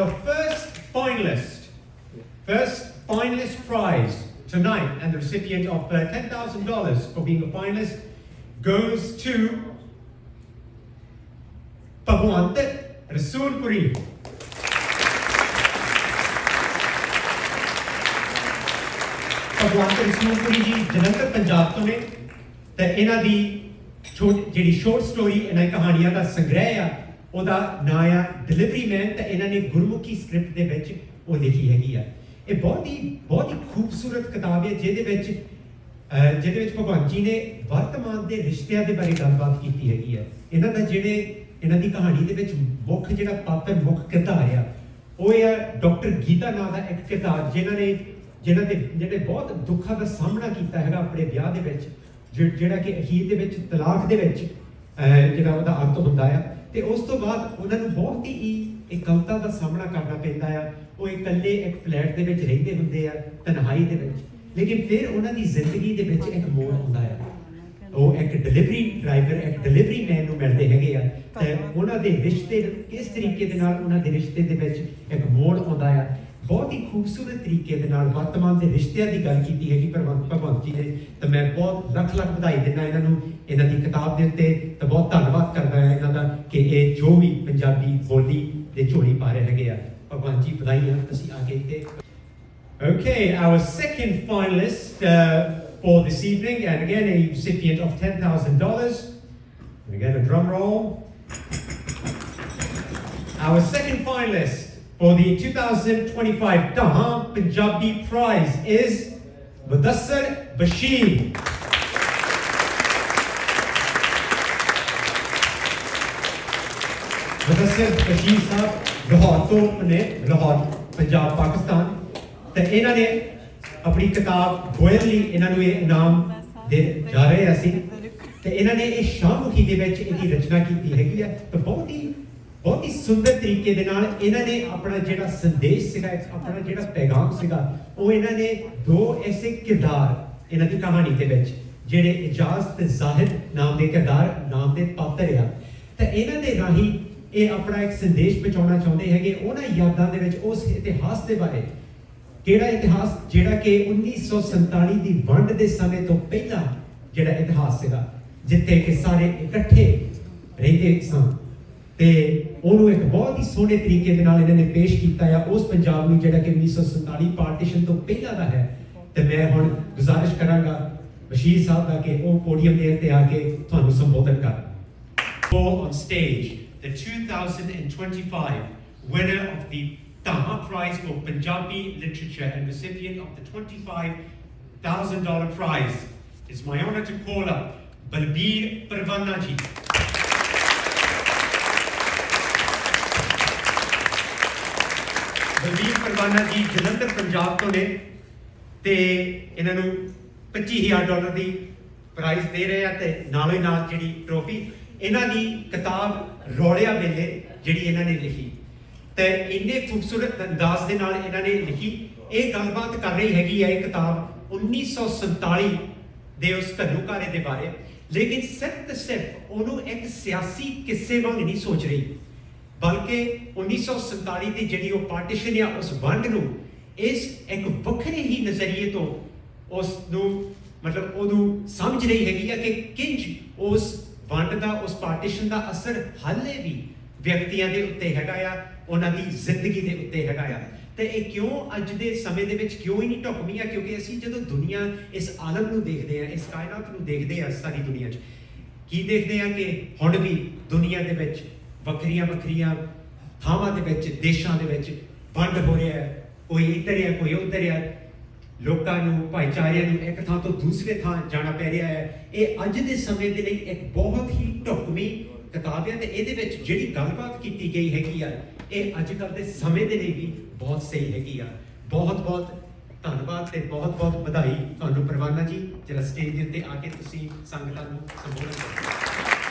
Our first finalist, first finalist prize tonight, and the recipient of uh, $10,000 for being a finalist goes to Bhagwant Rasoolpuri. Bhagwant ਰਸੂਲਪੁਰੀ ਜੀ ਜਲੰਧਰ ਪੰਜਾਬ ਤੋਂ ਨੇ ਤੇ ਇਹਨਾਂ ਦੀ ਛੋਟ ਜਿਹੜੀ ਸ਼ਾਰਟ ਸਟੋਰੀ ਇਹਨਾਂ ਦੀ ਕਹਾਣੀਆਂ ਦਾ ਸੰਗ੍ਰਹਿ ਆ ਉਹਦਾ ਨਾਂ ਆ ਡਿਲੀਵਰੀ ਮੈਨ ਤਾਂ ਇਹਨਾਂ ਨੇ ਗੁਰਮੁਖੀ ਸਕ੍ਰਿਪਟ ਦੇ ਵਿੱਚ ਉਹ ਲਿਖੀ ਹੈਗੀ ਆ। ਇਹ ਬਹੁਤ ਹੀ ਬਹੁਤ ਹੀ ਖੂਬਸੂਰਤ ਕਿਤਾਬ ਹੈ, ਜਿਹਦੇ ਵਿੱਚ ਜਿਹਦੇ ਵਿੱਚ ਭਗਵਾਨ ਜੀ ਨੇ ਵਰਤਮਾਨ ਦੇ ਰਿਸ਼ਤਿਆਂ ਦੇ ਬਾਰੇ ਗੱਲਬਾਤ ਕੀਤੀ ਹੈਗੀ ਹੈ ਇਹਨਾਂ ਦਾ ਜਿਹੜੇ ਇਹਨਾਂ ਦੀ ਕਹਾਣੀ ਦੇ ਵਿੱਚ ਮੁੱਖ ਜਿਹੜਾ ਪਾਤਰ ਮੁੱਖ ਕਿਰਦਾਰ ਆ, ਉਹ ਹੈ ਡਾਕਟਰ ਗੀਤਾ ਨਾਂ ਦਾ ਇੱਕ ਕਿਰਦਾਰ ਜਿਨ੍ਹਾਂ ਨੇ ਜਿਨ੍ਹਾਂ ਦੇ ਜਿਹੜੇ ਬਹੁਤ ਦੁੱਖਾਂ ਦਾ ਸਾਹਮਣਾ ਕੀਤਾ ਹੈਗਾ ਆਪਣੇ ਵਿਆਹ ਦੇ ਵਿੱਚ ਜਿਹੜਾ ਕਿ ਅਖੀਰ ਦੇ ਵਿੱਚ ਤਲਾਕ ਦੇ ਵਿੱਚ ਜਿਹੜਾ ਉਹਦਾ ਅੰਤ ਹੁੰਦਾ ਆ। ਤੇ ਉਸ ਤੋਂ ਬਾਅਦ ਉਹਨਾਂ ਨੂੰ ਬਹੁਤ ਹੀ ਇਕਲਤਾ ਦਾ ਸਾਹਮਣਾ ਕਰਨਾ ਪੈਂਦਾ ਆ। ਉਹ ਇਕੱਲੇ ਇੱਕ ਫਲੈਟ ਦੇ ਵਿੱਚ ਰਹਿੰਦੇ ਹੁੰਦੇ ਆ, ਤਨਹਾਈ ਦੇ ਵਿੱਚ। ਲੇਕਿਨ ਫਿਰ ਉਹਨਾਂ ਦੀ ਜ਼ਿੰਦਗੀ ਦੇ ਵਿੱਚ ਇੱਕ ਮੋੜ ਆਉਂਦਾ ਆ। ਉਹ ਇੱਕ ਡਿਲੀਵਰੀ ਡਰਾਈਵਰ ਇੱਕ ਡਿਲੀਵਰੀ ਮੈਨ ਨੂੰ ਮਿਲਦੇ ਹੈਗੇ ਆ। ਤੇ ਉਹਨਾਂ ਦੇ ਰਿਸ਼ਤੇ ਕਿਸ ਤਰੀਕੇ ਦੇ ਨਾਲ ਉਹਨਾਂ ਦੇ ਰਿਸ਼ਤੇ ਦੇ ਵਿੱਚ ਇੱਕ ਮੋੜ ਆਉਂਦਾ ਆ। ਬਹੁਤ ਹੀ ਖੂਬਸੂਰਤ ਤਰੀਕੇ ਦੇ ਨਾਲ ਵਰਤਮਾਨ ਦੇ ਰਿਸ਼ਤਿਆਂ ਦੀ ਗੱਲ ਕੀਤੀ ਹੈਗੀ ਭਗਵੰਤ ਭਗਵੰਤ ਜੀ ਨੇ ਤੇ ਮੈਂ ਬਹੁਤ ਲੱਖ ਲੱਖ ਵਧਾਈ ਦਿੰਦਾ ਇਹਨਾਂ ਨੂੰ ਇਹਨਾਂ ਦੀ ਕਿਤਾਬ ਦੇ ਉੱਤੇ ਤੇ ਬਹੁਤ ਧੰਨਵਾਦ ਕਰਦਾ ਹਾਂ ਇਹਨਾਂ ਦਾ ਕਿ ਇਹ ਜੋ ਵੀ ਪੰਜਾਬੀ ਬੋਲੀ ਦੇ ਝੋਲੀ ਪਾ ਰਹੇ ਹੈਗੇ ਆ ਭਗਵੰਤ ਜੀ ਵਧਾਈਆਂ ਤੁਸੀਂ ਆ ਕੇ ਇੱਥੇ Okay, our second finalist uh, for this evening, and again a recipient of $10,000. Again, a drum roll. Our second finalist for the 2025 Dahan Punjabi Prize is Mudassar Bashir. ਮੁਦੱਸਰ Bashir ਸਾਹਿਬ ਲਾਹੌਰ ਤੋਂ ਨੇ ਲਾਹੌਰ ਪੰਜਾਬ ਪਾਕਿਸਤਾਨ ਤੇ ਇਹਨਾਂ ਨੇ ਆਪਣੀ ਕਿਤਾਬ ਗੋਇਲ ਲਈ ਇਹਨਾਂ ਨੂੰ ਇਹ ਇਨਾਮ ਦੇ ਜਾ ਰਹੇ ਅਸੀਂ ਤੇ ਇਹਨਾਂ ਨੇ ਇਹ ਸ਼ਾਹਮੁਖੀ ਦੇ ਵਿੱਚ ਇਹਦੀ ਰਚਨਾ ਕੀਤੀ ਹੈਗੀ ਹੈ ਤੇ ਬਹੁਤ ਹੀ ਬਹੁਤ ਹੀ ਸੁੰਦਰ ਤਰੀਕੇ ਦੇ ਨਾਲ ਇਹਨਾਂ ਨੇ ਆਪਣਾ ਜਿਹੜਾ ਸੰਦੇਸ਼ ਸੀਗਾ ਆਪਣਾ ਜਿਹੜਾ ਪੈਗਾਮ ਸੀਗਾ, ਉਹ ਇਹਨਾਂ ਨੇ ਦੋ ਐਸੇ ਕਿਰਦਾਰ ਇਹਨਾਂ ਦੀ ਕਹਾਣੀ ਦੇ ਵਿੱਚ, ਜਿਹੜੇ ਇਜਾਜ਼ ਤੇ ਜ਼ਾਹਿਦ ਨਾਮ ਦੇ ਕਿਰਦਾਰ, ਨਾਮ ਦੇ ਪਾਤਰ ਆ। ਤਾਂ ਇਹਨਾਂ ਦੇ ਰਾਹੀਂ ਇਹ ਆਪਣਾ ਇੱਕ ਸੰਦੇਸ਼ ਪਹੁੰਚਾਉਣਾ ਚਾਹੁੰਦੇ ਹੈਗੇ, ਉਹਨਾਂ ਯਾਦਾਂ ਦੇ ਵਿੱਚ ਉਸ ਇਤਿਹਾਸ ਦੇ ਬਾਰੇ। ਕਿਹੜਾ ਇਤਿਹਾਸ? ਜਿਹੜਾ ਕਿ 1947 ਦੀ ਵੰਡ ਦੇ ਸਮੇਂ ਤੋਂ ਪਹਿਲਾਂ ਜਿਹੜਾ ਇਤਿਹਾਸ ਸੀਗਾ, ਜਿੱਥੇ ਕਿ ਸਾਰੇ ਇਕੱਠੇ ਰਹਿੰਦੇ ਸਨ। ਤੇ ਉਹਨੂੰ ਇੱਕ ਬਹੁਤ ਹੀ ਸੋਹਣੇ ਤਰੀਕੇ ਦੇ ਨਾਲ ਇਹਨਾਂ ਨੇ ਪੇਸ਼ ਕੀਤਾ ਆ ਉਸ ਪੰਜਾਬ ਨੂੰ ਜਿਹੜਾ ਕਿ 1947 ਪਾਰਟੀਸ਼ਨ ਤੋਂ ਪਹਿਲਾਂ ਦਾ ਹੈ ਤੇ ਮੈਂ ਹੁਣ ਗੁਜ਼ਾਰਿਸ਼ ਕਰਾਂਗਾ ਬਸ਼ੀਰ ਸਾਹਿਬ ਦਾ ਕਿ ਉਹ ਪੋਡੀਅਮ ਦੇ ਉੱਤੇ ਆ ਕੇ ਤੁਹਾਨੂੰ ਸੰਬੋਧਨ ਕਰਨ For on stage the 2025 winner of the Taha Prize for Punjabi Literature and recipient of the $25,000 prize. It's my honor to call up Balbir Parvana ji. ਪਰਵਾਨਾ ਜੀ ਜਲੰਧਰ, ਪੰਜਾਬ ਤੋਂ ਨੇ ਤੇ ਇਹਨਾਂ ਨੂੰ 25000 ਡਾਲਰ ਦੀ ਪ੍ਰਾਈਜ਼ ਦੇ ਰਹੇ ਆ ਤੇ ਨਾਲੋਂ ਨਾਲ ਜਿਹੜੀ ਟਰੋਫੀ ਇਹਨਾਂ ਦੀ ਕਿਤਾਬ ਰੋੜਿਆ ਵੇਲੇ ਜਿਹੜੀ ਇਹਨਾਂ ਨੇ ਲਿਖੀ। ਤੇ ਇੰਨੇ ਖੂਬਸੂਰਤ ਅੰਦਾਜ਼ ਦੇ ਨਾਲ ਇਹਨਾਂ ਨੇ ਲਿਖੀ। ਇਹ ਗੱਲਬਾਤ ਕਰ ਰਹੀ ਹੈਗੀ ਹੈ ਇਹ ਕਿਤਾਬ 1947 ਦੇ ਉਸ ਘੱਲੂਘਾਰੇ ਦੇ ਬਾਰੇ। ਲੇਕਿਨ ਸਿਰਫ ਤੇ ਸਿਰਫ ਉਹਨੂੰ ਇੱਕ ਸਿਆਸੀ ਕਿੱਸੇ ਵਾਂਗ ਨਹੀਂ ਸੋਚ ਰਹੀ। ਬਲਕਿ 1947 ਦੀ ਜਿਹੜੀ ਉਹ ਪਾਰਟੀਸ਼ਨ ਆ ਉਸ ਵੰਡ ਨੂੰ, ਇਸ ਇੱਕ ਵੱਖਰੇ ਹੀ ਨਜ਼ਰੀਏ ਤੋਂ ਉਸ ਨੂੰ ਮਤਲਬ ਉਹਨੂੰ ਸਮਝ ਰਹੀ ਹੈਗੀ ਆ ਕਿ ਕਿੰਜ ਉਸ ਵੰਡ ਦਾ, ਉਸ ਪਾਰਟੀਸ਼ਨ ਦਾ ਅਸਰ ਹਾਲੇ ਵੀ ਵਿਅਕਤੀਆਂ ਦੇ ਉੱਤੇ ਹੈਗਾ ਆ, ਉਹਨਾਂ ਦੀ ਜ਼ਿੰਦਗੀ ਦੇ ਉੱਤੇ ਹੈਗਾ ਆ। ਤੇ ਇਹ ਕਿਉਂ ਅੱਜ ਦੇ ਸਮੇਂ ਦੇ ਵਿੱਚ ਕਿਉਂ ਹੀ ਨਹੀਂ ਢੁਕਵੀਂ ਆ ਕਿਉਂਕਿ ਅਸੀਂ ਜਦੋਂ ਦੁਨੀਆ ਇਸ ਆਲਮ ਨੂੰ ਦੇਖਦੇ ਆ, ਇਸ ਕਾਇਨਾਤ ਨੂੰ ਦੇਖਦੇ ਆ ਸਾਰੀ ਦੁਨੀਆ 'ਚ, ਕੀ ਦੇਖਦੇ ਆ ਕਿ ਹੁਣ ਵੀ ਦੁਨੀਆ ਦੇ ਵਿੱਚ ਵੱਖਰੀਆਂ ਵੱਖਰੀਆਂ ਥਾਵਾਂ ਦੇ ਵਿੱਚ, ਦੇਸ਼ਾਂ ਦੇ ਵਿੱਚ ਵੰਡ ਹੋ ਰਿਹਾ ਹੈ। ਕੋਈ ਇੱਧਰ ਹੈ, ਕੋਈ ਉੱਧਰ ਹੈ। ਲੋਕਾਂ ਨੂੰ, ਭਾਈਚਾਰਿਆਂ ਨੂੰ ਇੱਕ ਥਾਂ ਤੋਂ ਦੂਸਰੇ ਥਾਂ ਜਾਣਾ ਪੈ ਰਿਹਾ ਹੈ। ਇਹ ਅੱਜ ਦੇ ਸਮੇਂ ਦੇ ਲਈ ਇੱਕ ਬਹੁਤ ਹੀ ਢੁਕਵੀਂ ਕਿਤਾਬ ਹੈ ਤੇ ਇਹਦੇ ਵਿੱਚ ਜਿਹੜੀ ਗੱਲਬਾਤ ਕੀਤੀ ਗਈ ਹੈਗੀ ਆ, ਇਹ ਅੱਜ ਕੱਲ ਦੇ ਸਮੇਂ ਦੇ ਲਈ ਵੀ ਬਹੁਤ ਸਹੀ ਹੈਗੀ ਆ। ਬਹੁਤ ਬਹੁਤ ਧੰਨਵਾਦ ਤੇ ਬਹੁਤ ਬਹੁਤ ਵਧਾਈ ਤੁਹਾਨੂੰ ਪਰਵਾਨਾ ਜੀ। ਜਿਹੜਾ ਸਟੇਜ ਦੇ ਉੱਤੇ ਆ ਕੇ ਤੁਸੀਂ ਸੰਗਤਾਂ ਨੂੰ ਸੰਬੋਧਨ ਕਰਦੇ